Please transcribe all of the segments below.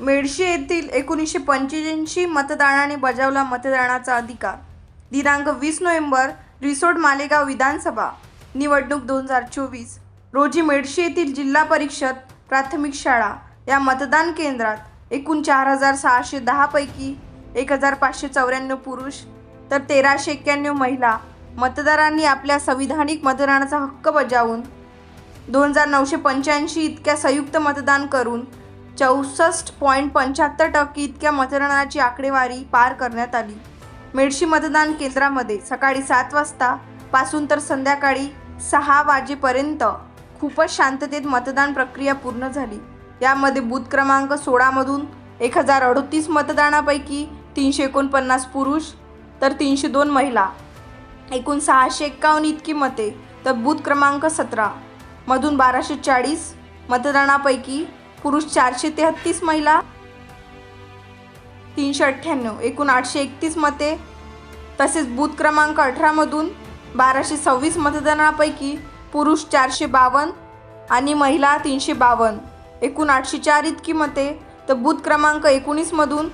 मेडशी येथील एकोणीसशे पंच्याऐंशी मतदानाने बजावला मतदानाचा अधिकार. दिनांक वीस नोव्हेंबर रिसोड मालेगाव विधानसभा निवडणूक दोन हजार चोवीस. रोजी मेडशी येथील जिल्हा परिषद प्राथमिक शाळा या मतदान केंद्रात एकूण चार हजार सहाशे दहापैकी एक हजार पाचशे चौऱ्याण्णव पुरुष तर तेराशे एक्क्याण्णव महिला मतदारांनी आपल्या संविधानिक मतदानाचा हक्क बजावून दोन हजार नऊशे पंच्याऐंशी इतक्या संयुक्त मतदान करून चौसष्ट पॉईंट पंच्याहत्तर टक्के इतक्या मतदानाची आकडेवारी पार करण्यात आली. मेडशी मतदान केंद्रामध्ये सकाळी सात वाजता पासून तर संध्याकाळी सहा वाजेपर्यंत खूपच शांततेत मतदान प्रक्रिया पूर्ण झाली. यामध्ये बूथ क्रमांक सोळामधून एक हजार अडतीस मतदानापैकी तीनशे एकोणपन्नास पुरुष तर तीनशे दोन महिला. एकूण सहाशे एक्कावन्न इतकी मते तर बूथ क्रमांक सतरा मधून बाराशे चाळीस मतदानापैकी पुरुष चारशे तेहत्तीस महिला तीनशे अठ्ठ्याण्णव एकूण आठशे एकतीस मते. तसेच बूथ क्रमांक अठरामधून बाराशे सव्वीस मतदानापैकी पुरुष चारशे बावन्न आणि महिला तीनशे बावन्न. एकूण आठशे चार इतकी मते. तर बूथ क्रमांक एकोणीसमधून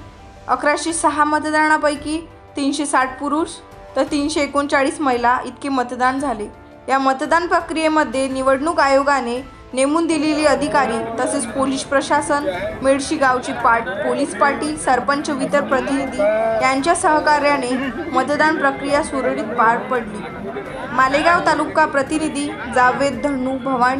अकराशे सहा मतदानापैकी तीनशे साठ पुरुष तर तीनशे एकोणचाळीस महिला इतके मतदान झाले. या मतदान प्रक्रियेमध्ये निवडणूक आयोगाने नेमून दिलेली अधिकारी तसेच पोलीस प्रशासन मेडशी गावची पाट पोलीस पाटील सरपंच वितर प्रतिनिधी यांच्या सहकार्याने मतदान प्रक्रिया सुरळीत पार पडली. मालेगाव तालुका प्रतिनिधी जावेद धन्नू भवानी